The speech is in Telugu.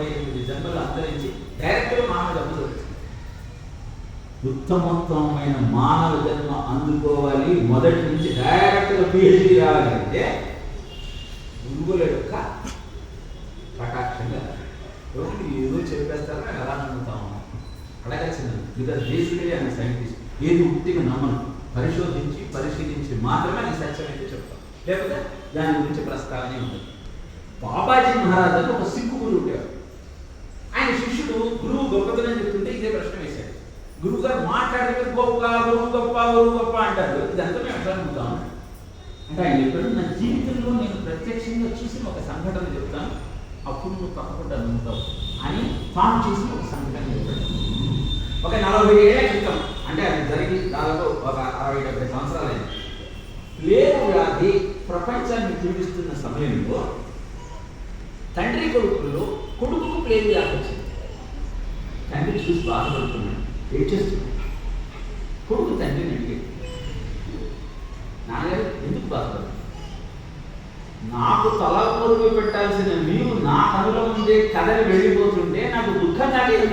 ముప్పై ఎనిమిది జన్మలు అంతరించి డైరెక్ట్గా మానవ జన్మ దొరికింది ఉత్తమోత్తమైన మానవ జన్మ అందుకోవాలి. మొదటి నుంచి డైరెక్ట్గా పిహెచ్డి రావాలంటే గురువుల యొక్క కటాక్షంగా ఎవరు ఏదో చెప్పేస్తారో ఎలా నమ్ముతాము అడగచ్చింది బికాస్ బేసికలీ ఆయన సైంటిస్ట్ ఏది ఉత్తిగా నమ్మను పరిశోధించి పరిశీలించి మాత్రమే అది సత్యం అయితే చెప్తాను లేకపోతే దాని గురించి ప్రస్తావనే ఉంటుంది బాబాజీ మహారాజు ఒక సిక్కు గురువు ఉంటారు గురువు చెప్తుంటే ఇదే ప్రశ్న వేశాడు గురువు గారు మాట్లాడితే గొప్ప గురువు గొప్ప గురువు గొప్ప అంటారు. ఇదంతా మేము ఎట్లా అనుకుంటాం అంటే ఆయన చెప్పాడు నా జీవితంలో నేను ప్రత్యక్షంగా చూసిన ఒక సంఘటన చెప్తాను. అప్పుడు నువ్వు తప్పకుండా నమ్ముతావు అని తాను చేసిన ఒక సంఘటన చెప్పాడు. ఒక నలభై ఏళ్ళ క్రితం అంటే అది జరిగి దాదాపు ఒక అరవై డెబ్బై సంవత్సరాలైంది. ప్లేగు వ్యాధి ప్రపంచాన్ని పీడిస్తున్న సమయంలో తండ్రి కొడుకుల్లో కొడుకుకు ప్లేగు వ్యాధి వచ్చింది చూసి బాధపడుతున్నాడు ఏం చేస్తున్నాడు కొడుకు తండ్రిని అడిగాడు. నాన్నగారు ఎందుకు బాధపడుతున్నారు నాకు తల పొరుగు పెట్టాల్సిన నీవు నా కనుల ముందే కథని వెళ్ళిపోతుంటే నాకు దుఃఖం నాకేమి